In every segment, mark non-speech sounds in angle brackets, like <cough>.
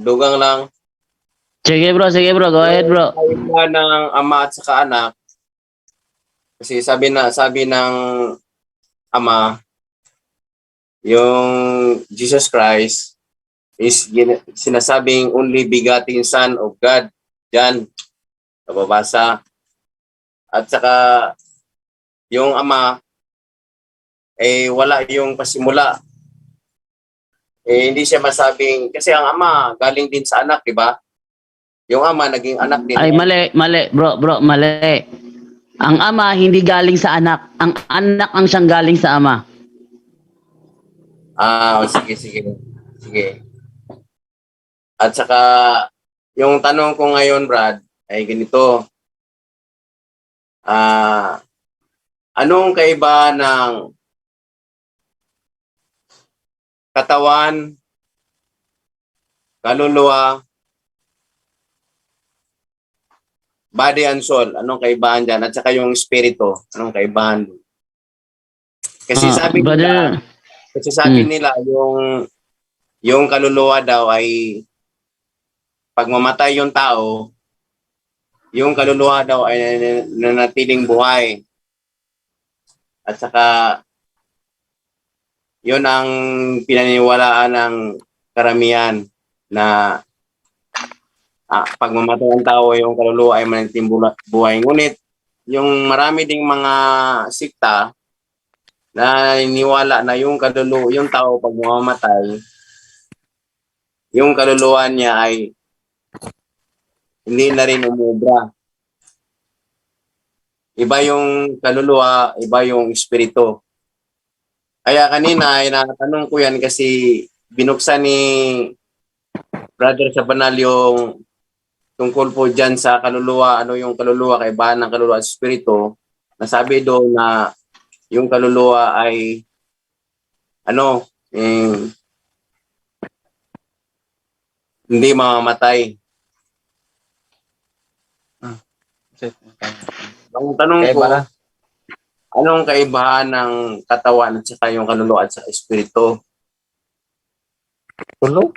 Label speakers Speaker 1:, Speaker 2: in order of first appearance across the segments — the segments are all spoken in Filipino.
Speaker 1: dugang lang.
Speaker 2: Sige bro, sige bro. Go ahead bro.
Speaker 1: Kaiba ng ama at saka anak. Kasi sabi na sabi ng ama yung Jesus Christ is gin- sinasabing only begotten son of God. Diyan nababasa. At saka yung ama eh wala yung pasimula. Eh hindi siya masabing kasi ang ama galing din sa anak, di ba? Yung ama naging anak din.
Speaker 2: Ay mali, mali bro, bro, mali. Ang ama hindi galing sa anak. Ang anak ang siyang galing sa ama.
Speaker 1: Ah, sige, sige. Sige. At saka, yung tanong ko ngayon, Brad, ay ganito. Ah, anong kaiba ng katawan, kaluluwa, body and soul? Anong kaibahan dyan? At saka yung spirito, anong kaibahan? dun? Kasi
Speaker 2: Ah,
Speaker 1: sabi nila, kasi sabi
Speaker 2: Mm.
Speaker 1: nila yung yung kaluluwa daw ay pag mamatay yung tao, yung kaluluwa daw ay nan- nanatiling buhay. At saka yun ang pinaniwalaan ng karamihan na ah, pag mamatay ang tao, yung kaluluwa ay bula- buhay. Ngunit yung marami ding mga sikta na naniniwala na yung kaluluwa, yung tao pag mamamatay, yung kaluluwa niya ay hindi na rin umubra. Iba yung kaluluwa, iba yung espiritu. Kaya kanina ay natanong ko yan kasi binuksan ni Brother Sabanal yung tungkol po dyan sa kaluluwa, ano yung kaluluwa, kaibahan ng kaluluwa at espiritu. Nasabi doon na yung kaluluwa ay ano, eh, hindi mamamatay. Ang tanong ko,
Speaker 3: Kaiba na.
Speaker 1: Anong kaibahan ng katawan at saka yung kaluluwa at saka espiritu?
Speaker 3: Tulo?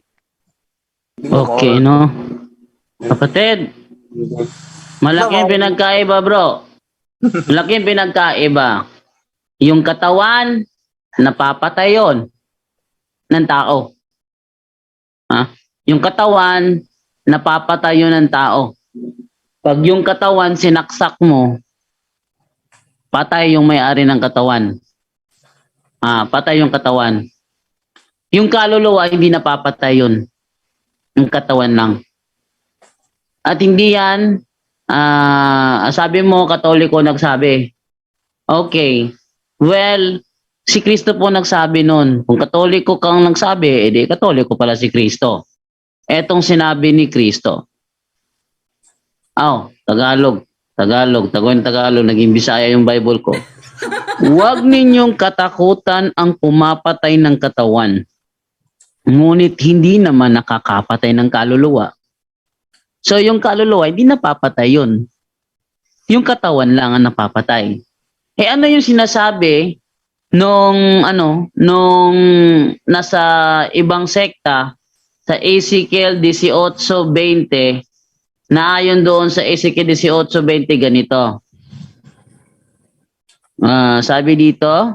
Speaker 2: okay no. Kapatid, malaking pinagkaiba bro. Malaking pinagkaiba. Yung katawan, napapatay yon ng tao. Ha? Yung katawan, napapatay yun ng tao. Pag yung katawan sinaksak mo, patay yung may-ari ng katawan. Ah, patay yung katawan. Yung kaluluwa, hindi napapatay yun. Yung katawan lang. At hindi yan, ah, sabi mo, katoliko nagsabi. Okay. Well, si Kristo po nagsabi nun. Kung katoliko kang nagsabi, edi katoliko pala si Kristo. Etong sinabi ni Kristo. Aw, Tagalog. Tagalog. Tagoy Tagalog. Naging Bisaya yung Bible ko. Huwag ninyong katakutan ang pumapatay ng katawan. Ngunit hindi naman nakakapatay ng kaluluwa. So yung kaluluwa, hindi napapatay yun. Yung katawan lang ang napapatay. Eh ano yung sinasabi nung ano, nung nasa ibang sekta sa Ezekiel 18:20 na ayon doon sa Ezekiel 18:20 ganito. Ah, sabi dito,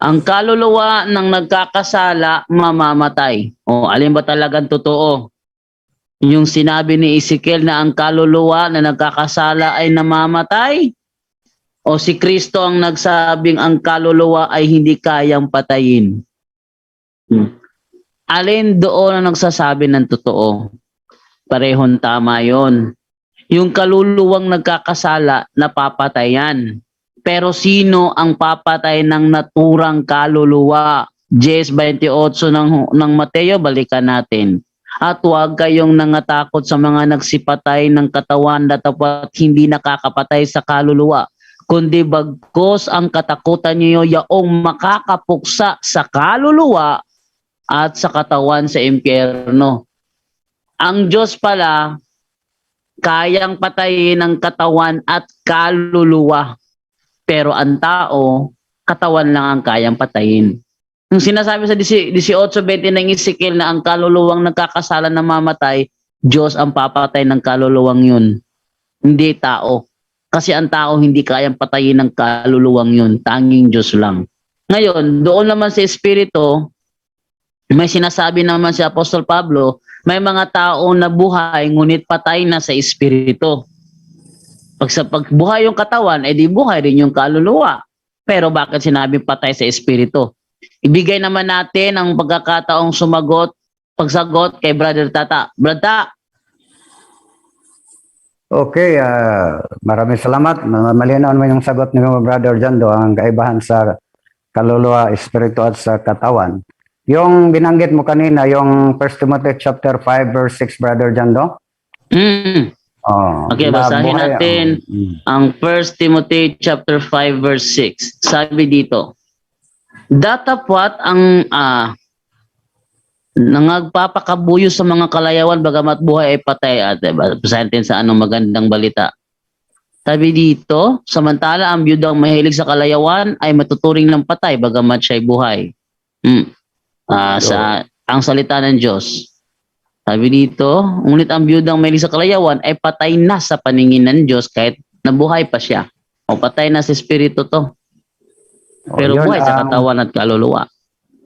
Speaker 2: ang kaluluwa ng nagkakasala mamamatay. O alin ba talagang totoo? Yung sinabi ni Ezekiel na ang kaluluwa na nagkakasala ay namamatay? O si Kristo ang nagsabing ang kaluluwa ay hindi kayang patayin? Hmm. Alin doon ang nagsasabi ng totoo? Parehong tama yon. Yung kaluluwang nagkakasala, napapatayan. Pero sino ang papatay ng naturang kaluluwa? Jes 28 ng, ng Mateo, balikan natin. At huwag kayong nangatakot sa mga nagsipatay ng katawan na tapat hindi nakakapatay sa kaluluwa. Kundi bagkos ang katakutan niyo yaong makakapuksa sa kaluluwa at sa katawan sa impyerno. Ang Diyos pala, kayang patayin ang katawan at kaluluwa. Pero ang tao, katawan lang ang kayang patayin. Yung sinasabi sa 18.20 ng Ezekiel na ang kaluluwang nagkakasala na mamatay, Diyos ang papatay ng kaluluwang yun. Hindi tao. Kasi ang tao hindi kayang patayin ng kaluluwang yun. Tanging Diyos lang. Ngayon, doon naman sa Espiritu, may sinasabi naman si Apostol Pablo, may mga taong nabuhay ngunit patay na sa Espiritu. Pag sa pagbuhay yung katawan, edi buhay rin yung kaluluwa. Pero bakit sinabi patay sa Espiritu? Ibigay naman natin ang pagkakataong sumagot, pagsagot kay Brother Tata. Brother
Speaker 3: Okay, ah, maraming salamat. Ma- Malinaw naman yung sagot ni Brother Jando, ang kaibahan sa kaluluwa, espiritu at sa katawan. Yung binanggit mo kanina, yung 1 Timothy chapter 5 verse 6, Brother Jando.
Speaker 2: mm,
Speaker 3: Oh,
Speaker 2: Okay, basahin natin.
Speaker 3: oh, mm.
Speaker 2: ang 1 Timothy chapter 5 verse 6. Sabi dito, Datapwat ang ah, nangagpapakabuyo sa mga kalayawan bagamat buhay ay patay at diba? basahin natin sa anong magandang balita. Sabi dito, samantala ang biyudang mahilig sa kalayawan ay matuturing ng patay bagamat siya ay buhay. Hmm. Ah, sa ang salita ng Diyos. Sabi dito, ngunit ang biyudang mahilig sa kalayawan ay patay na sa paningin ng Diyos kahit nabuhay pa siya. O patay na sa espiritu to. Pero buhay sa
Speaker 3: ang-
Speaker 2: katawan at kaluluwa.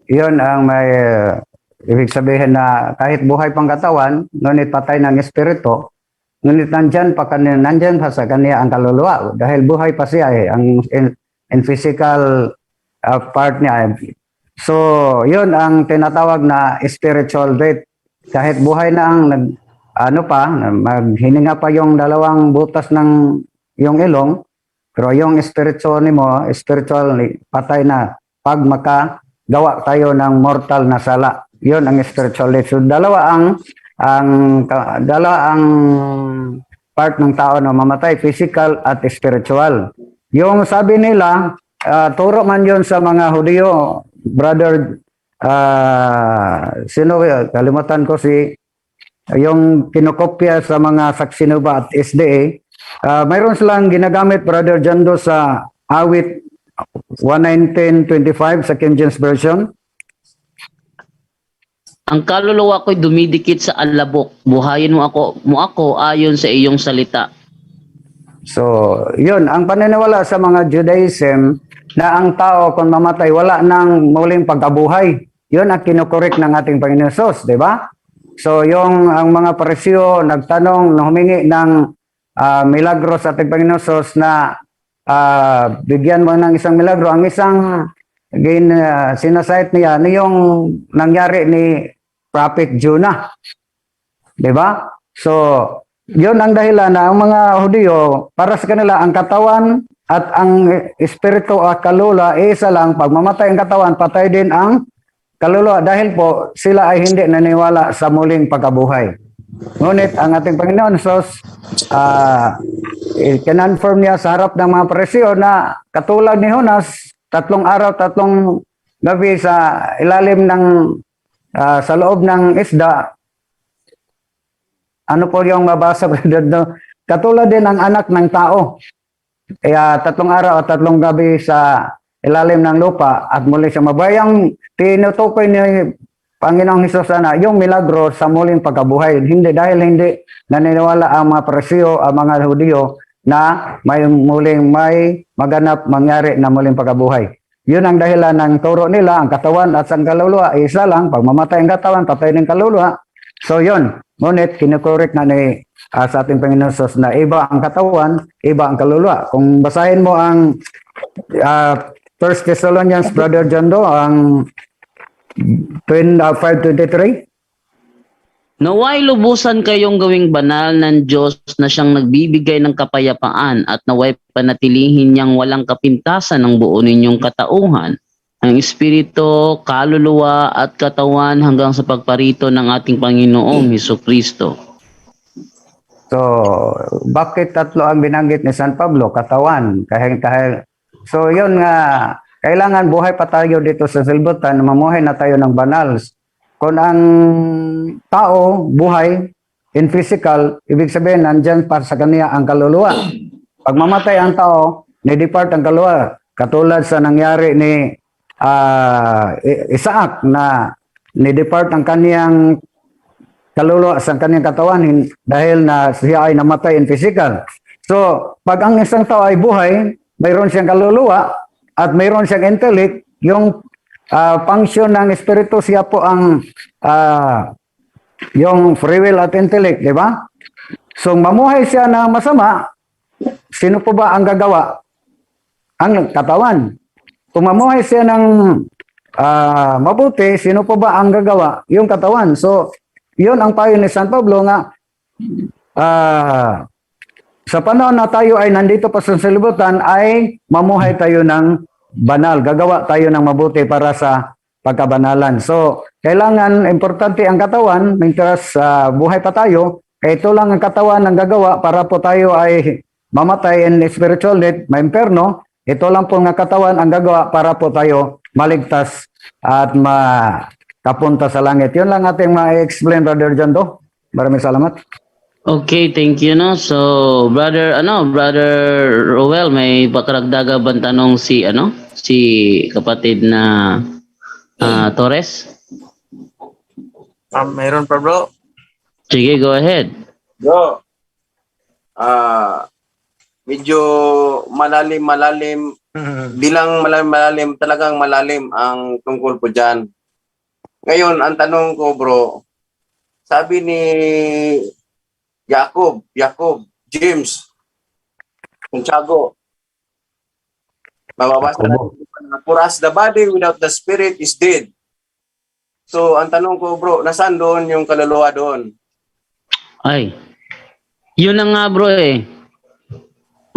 Speaker 3: Yun ang may uh, ibig sabihin na kahit buhay pang katawan, ngunit patay ng espiritu, ngunit nandyan pa kanina, nandyan pa sa kanya ang kaluluwa dahil buhay pa siya eh, ang in, in physical uh, part niya. So, yun ang tinatawag na spiritual death. Kahit buhay na ang nag, ano pa, maghininga pa yung dalawang butas ng yung ilong, pero yung spiritual mo, spiritual patay na pag maka gawa tayo ng mortal na sala. Yun ang spiritual death. So dalawa ang ang dalawa ang part ng tao na mamatay, physical at spiritual. Yung sabi nila, ah, turo man yun sa mga Hudyo, brother, ah, sino, kalimutan ko si, yung kinokopya sa mga Saksinuba at SDA, ah, mayroon silang ginagamit, brother Jando, sa awit 119.25 sa King James Version.
Speaker 2: Ang kaluluwa ko'y dumidikit sa alabok. Buhayin mo ako, mo ako ayon sa iyong salita.
Speaker 3: So, yun, ang paniniwala sa mga Judaism na ang tao kung mamatay, wala nang muling pagkabuhay. Yun ang kinukorek ng ating Panginoon Sos, di ba? So, yung ang mga paresyo nagtanong, na humingi ng ah, milagro sa ating Panginoon Sos na ah, bigyan mo ng isang milagro. Ang isang gin, uh, sinasite niya, ano yung nangyari ni Prophet Jonah. Di ba? So, yun ang dahilan na ang mga Hudyo, para sa kanila, ang katawan at ang espiritu at kalula, eh, isa lang. Pag mamatay ang katawan, patay din ang kaluluwa. Dahil po, sila ay hindi naniwala sa muling pagkabuhay. Ngunit ang ating Panginoon Sos, ah kinonfirm niya sa harap ng mga presyo na katulad ni Jonas, tatlong araw, tatlong gabi sa ilalim ng ah, sa loob ng isda, ano po yung mabasa <laughs> brother no? Katulad din ang anak ng tao. Kaya tatlong araw at tatlong gabi sa ilalim ng lupa at muli siya mabayang tinutukoy ni Panginoong Hesus na yung milagro sa muling pagkabuhay. Hindi dahil hindi naniniwala ang mga presyo, ang mga Hudyo na may muling may maganap mangyari na muling pagkabuhay. Yun ang dahilan ng turo nila, ang katawan at ang kaluluwa, isa lang. Pag mamatay ang katawan, patay ng kaluluwa. So yun, ngunit kinukorek na ni ah, sa ating Panginoon Sus na iba ang katawan, iba ang kaluluwa. Kung basahin mo ang First Thessalonians, Brother Jando, ang 20, ah, 5.23,
Speaker 2: Naway lubusan kayong gawing banal ng Diyos na siyang nagbibigay ng kapayapaan at naway panatilihin niyang walang kapintasan ng buo ninyong katauhan, ang espiritu, kaluluwa at katawan hanggang sa pagparito ng ating Panginoong Heso Kristo.
Speaker 3: So, bakit tatlo ang binanggit ni San Pablo? Katawan. Kahit, kahit, so, yun nga, kailangan buhay pa tayo dito sa silbutan, mamuhay na tayo ng banal. Kung ang tao, buhay, in physical, ibig sabihin, nandyan pa sa kanya ang kaluluwa. Pag mamatay ang tao, ni-depart ang kaluluwa. Katulad sa nangyari ni ah, I- Isaac na ni-depart ang kaniyang kaluluwa sa kaniyang katawan dahil na siya ay namatay in physical. So, pag ang isang tao ay buhay, mayroon siyang kaluluwa at mayroon siyang intellect, yung ah, function ng espiritu siya po ang ah, yung free will at intellect, di ba? So, mamuhay siya na masama, sino po ba ang gagawa? Ang katawan. Kung mamuhay siya ng ah, mabuti, sino po ba ang gagawa? Yung katawan. So, yun ang payo ni San Pablo nga ah, sa panahon na tayo ay nandito pa sa salibutan ay mamuhay tayo ng banal. Gagawa tayo ng mabuti para sa pagkabanalan. So, kailangan importante ang katawan, mientras ah, buhay pa tayo, ito lang ang katawan ng gagawa para po tayo ay mamatay in spiritual death, maimperno. Ito lang po nga katawan ang gagawa para po tayo maligtas at makapunta sa langit. Yun lang ating ma-explain, Brother John Do. Maraming salamat.
Speaker 2: Okay, thank you no. So, brother ano, brother Roel, may pakaragdaga bang tanong si ano, si kapatid na ah, Torres?
Speaker 4: Ah, mayroon pa bro.
Speaker 2: Sige, go ahead.
Speaker 1: Bro, ah, medyo malalim, malalim, bilang malalim, malalim, talagang malalim ang tungkol po dyan. Ngayon, ang tanong ko, bro, sabi ni Jacob, Jacob, James, Santiago, mababasa na, for us, the body without the spirit is dead. So, ang tanong ko, bro, nasaan doon yung kaluluwa doon?
Speaker 2: Ay. Yun na nga bro eh.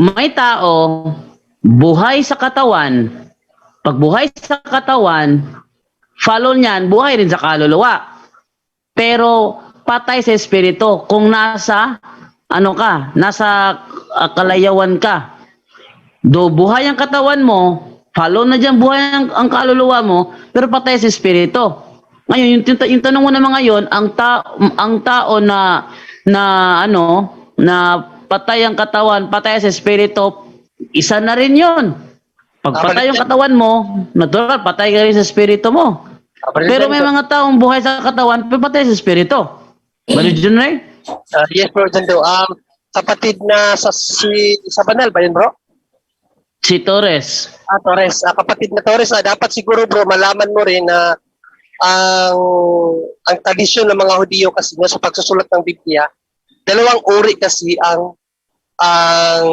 Speaker 2: May tao, buhay sa katawan. Pag buhay sa katawan, follow niyan, buhay rin sa kaluluwa. Pero patay sa espiritu. Kung nasa, ano ka, nasa ah, kalayawan ka. Do buhay ang katawan mo, follow na dyan buhay ang, ang kaluluwa mo, pero patay sa espiritu. Ngayon, yung, yung, yung tanong mo naman ngayon, ang, ta, ang tao na, na ano, na patay ang katawan, patay sa espiritu, isa na rin yun. Pag patay yung katawan mo, natural, patay ka rin sa espiritu mo. Pero may mga taong buhay sa katawan, pero patay sa espiritu. Bali dyan Ray?
Speaker 4: Ah, yes bro, Jando. Um, kapatid na sa si sa Banal ba yun bro?
Speaker 2: Si Torres.
Speaker 4: Ah, Torres. Ah, kapatid na Torres, ah, dapat siguro bro, malaman mo rin na ang ang tradisyon ng mga Hudiyo kasi no, sa pagsusulat ng Biblia, dalawang uri kasi ang ang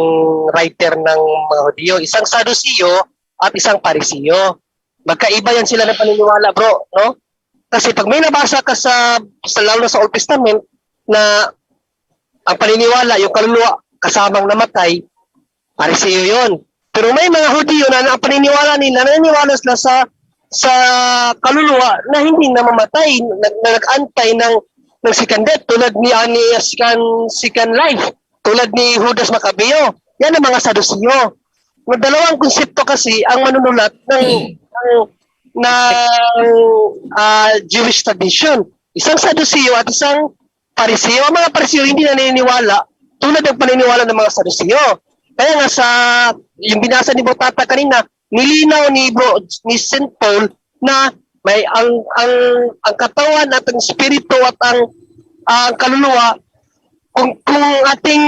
Speaker 4: writer ng mga Hudiyo. Isang Sadusiyo at isang Parisiyo. Magkaiba yan sila ng paniniwala, bro, no? Kasi pag may nabasa ka sa, sa lalo sa Old Testament na ang paniniwala, yung kaluluwa kasamang namatay, Parisiyo yun. Pero may mga Hudiyo na, ang paniniwala nila, naniniwala sila sa sa kaluluwa na hindi namamatay, na, na nag-antay ng ng death tulad ni ani second second life, tulad ni Judas Maccabeo. Yan ang mga Sadusiyo. Ng dalawang konsepto kasi ang manunulat ng ng, ng ah, Jewish tradition. Isang Sadusiyo at isang Parisiyo. Ang mga Parisiyo hindi naniniwala tulad ng paniniwala ng mga Sadusiyo. Kaya nga sa yung binasa ni Botata kanina, nilinaw ni Bro ni St. Paul na may ang ang ang katawan at ang espiritu at ang ang kaluluwa kung kung ating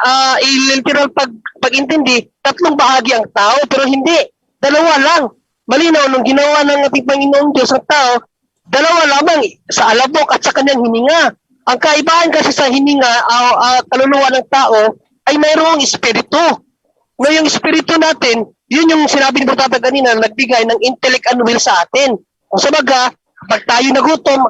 Speaker 4: uh, literal pag pag-intindi, tatlong bahagi ang tao pero hindi dalawa lang. Malinaw nung ginawa ng ating Panginoon Diyos ang tao, dalawa lamang sa alabok at sa kanyang hininga. Ang kaibahan kasi sa hininga, uh, kaluluwa ng tao, ay mayroong espiritu. No, yung espiritu natin, yun yung sinabi ni Brother kanina, nagbigay ng intellect and will sa atin. Kung sa baga, pag tayo nagutom,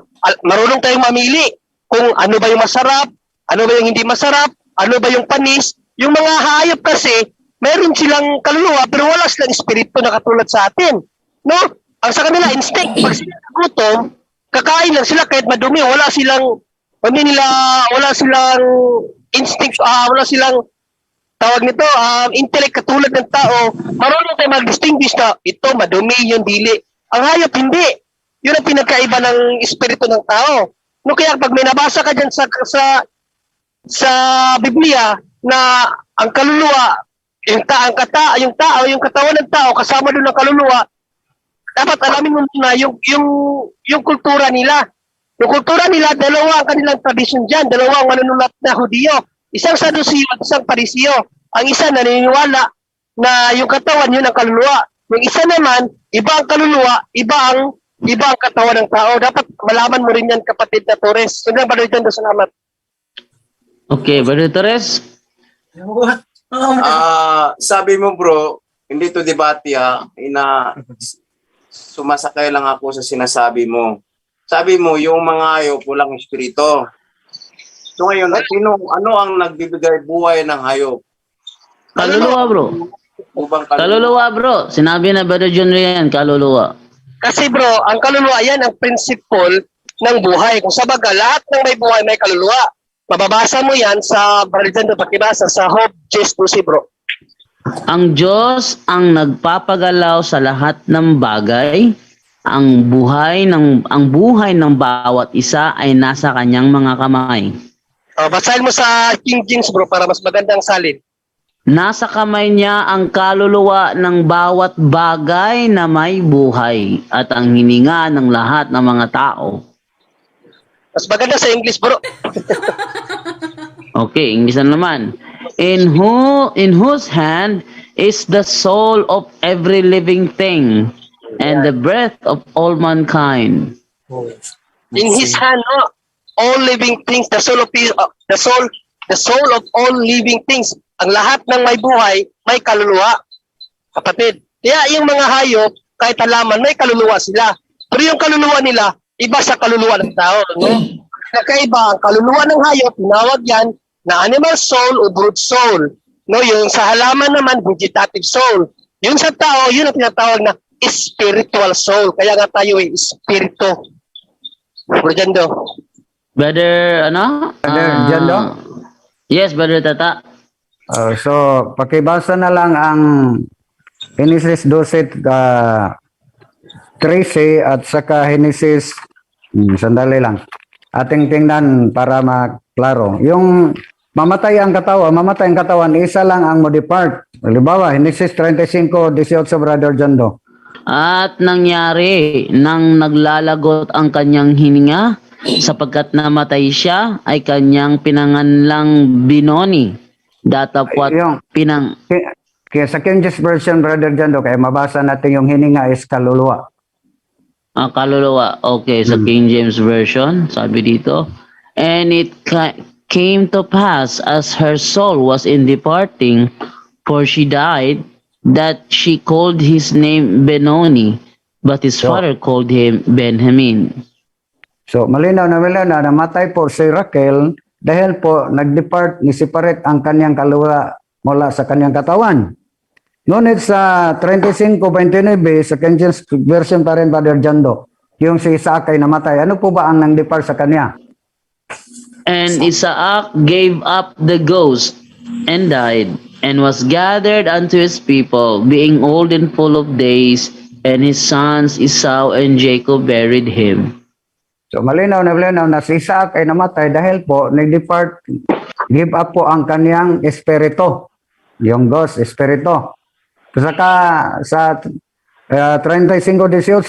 Speaker 4: marunong tayong mamili kung ano ba yung masarap, ano ba yung hindi masarap, ano ba yung panis. Yung mga hayop kasi, meron silang kaluluwa pero wala silang espiritu na katulad sa atin. No? Ang sa kanila, instinct. Pag sila nagutom, kakain lang sila kahit madumi. Wala silang, hindi nila, wala silang instinct, ah, wala silang tawag nito, um, intellect katulad ng tao, marunong tayo mag-distinguish na ito, madumi yung dili. Ang hayop, hindi. Yun ang pinagkaiba ng espiritu ng tao. No, kaya pag may nabasa ka dyan sa, sa, sa Biblia na ang kaluluwa, yung, ta, ang kata, yung tao, yung katawan ng tao, kasama doon ang kaluluwa, dapat alamin mo na yung, yung, yung kultura nila. Yung kultura nila, dalawa ang kanilang tradisyon dyan. Dalawa ang manunulat na Hudiyo. Isang Sadusiyo at isang Parisiyo. Ang isa naniniwala na yung katawan yun ang kaluluwa. Yung isa naman, iba ang kaluluwa, iba ang iba ang katawan ng tao. Dapat malaman mo rin yan, kapatid na Torres. Yun lang, Brother John, salamat.
Speaker 2: Okay, Brother Torres?
Speaker 1: Ah, sabi mo bro, hindi to debate ha, ina sumasakay lang ako sa sinasabi mo. Sabi mo yung mga hayop walang espiritu. So ngayon, sino ano ang nagbibigay buhay ng hayop?
Speaker 2: Kaluluwa, bro.
Speaker 1: Ubang
Speaker 2: Kaluluwa, bro. Sinabi na Brother John Rian, kaluluwa.
Speaker 4: Kasi bro, ang kaluluwa yan ang principle ng buhay. Kung sa baga, lahat ng may buhay may kaluluwa. Mababasa mo yan sa Brother John, pakibasa sa Hope Jesus bro.
Speaker 2: Ang Diyos ang nagpapagalaw sa lahat ng bagay. Ang buhay ng ang buhay ng bawat isa ay nasa kanyang mga kamay.
Speaker 4: Uh, basahin mo sa King James bro para mas magandang salin.
Speaker 2: Nasa kamay niya ang kaluluwa ng bawat bagay na may buhay at ang hininga ng lahat ng mga tao.
Speaker 4: Mas maganda sa English bro.
Speaker 2: Okay, English na naman. In who in whose hand is the soul of every living thing and the breath of all mankind.
Speaker 4: In his hand, no? all living things, the soul of uh, the soul, the soul of all living things. Ang lahat ng may buhay, may kaluluwa. Kapatid. Kaya yung mga hayop, kahit alaman, may kaluluwa sila. Pero yung kaluluwa nila, iba sa kaluluwa ng tao. No? Kakaiba, ang kaluluwa ng hayop, tinawag yan na animal soul o brute soul. No, yung sa halaman naman, vegetative soul. Yung sa tao, yun ang tinatawag na spiritual soul. Kaya nga tayo ay espiritu. Brigando.
Speaker 2: Brother, ano?
Speaker 3: Brother
Speaker 2: Ah,
Speaker 3: Jando?
Speaker 2: Yes, Brother Tata.
Speaker 3: Uh, so, pakibasa na lang ang Genesis 12, uh, 13 at saka Genesis, hmm, sandali lang. Ating tingnan para maklaro. Yung mamatay ang katawan, mamatay ang katawan, isa lang ang mo-depart. Halimbawa, Genesis 35, 18, Brother Jondo.
Speaker 2: At nangyari nang naglalagot ang kanyang hininga sapagkat namatay siya ay kanyang pinanganlang binoni. Datapwat
Speaker 3: Yung,
Speaker 2: pinang
Speaker 3: kaya sa King James Version, Brother Jondo, kaya mabasa natin yung hininga is kaluluwa.
Speaker 2: Ah, kaluluwa. Okay, sa King James Version, sabi dito. And it ca- came to pass as her soul was in departing, for she died, that she called his name Benoni, but his
Speaker 3: So-
Speaker 2: father called him Benjamin.
Speaker 3: So malinaw na malinaw na namatay po si Raquel dahil po nag-depart, ni-separate ang kanyang kaluluwa mula sa kanyang katawan. Ngunit sa 35.29 sa King James version pa rin, Brother Jando, yung si Isaac ay namatay. Ano po ba ang nang-depart sa kanya?
Speaker 2: And Isaac gave up the ghost and died, and was gathered unto his people, being old and full of days, and his sons Esau and Jacob buried him.
Speaker 3: So malinaw na malinaw na si Isaac ay namatay dahil po nag-depart, give up po ang kanyang espiritu, yung ghost, espiritu. Saka sa uh, 35-18,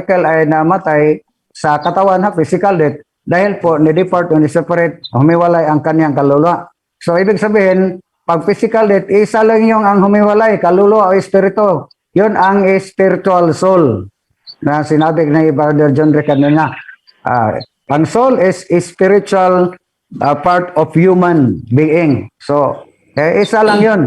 Speaker 3: Raquel ay namatay sa katawan na physical death dahil po ni-depart o ni-separate, humiwalay ang kanyang kaluluwa. So ibig sabihin, pag physical death, isa lang yung ang humiwalay, kaluluwa o espiritu. Yun ang spiritual soul na sinabi ni Brother John Rick kanina. Ah, ang soul is spiritual ah, part of human being. So, eh, isa lang yun.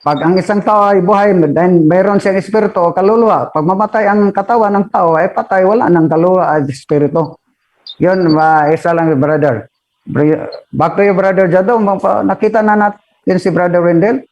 Speaker 3: Pag ang isang tao ay buhay, then mayroon siyang espiritu o kaluluwa. Pag mamatay ang katawan ng tao, ay patay, wala ng kaluluwa at espiritu. Yun, ma, isa lang, brother. Br- Back to you, brother Jado. Nakita na natin si brother Wendell.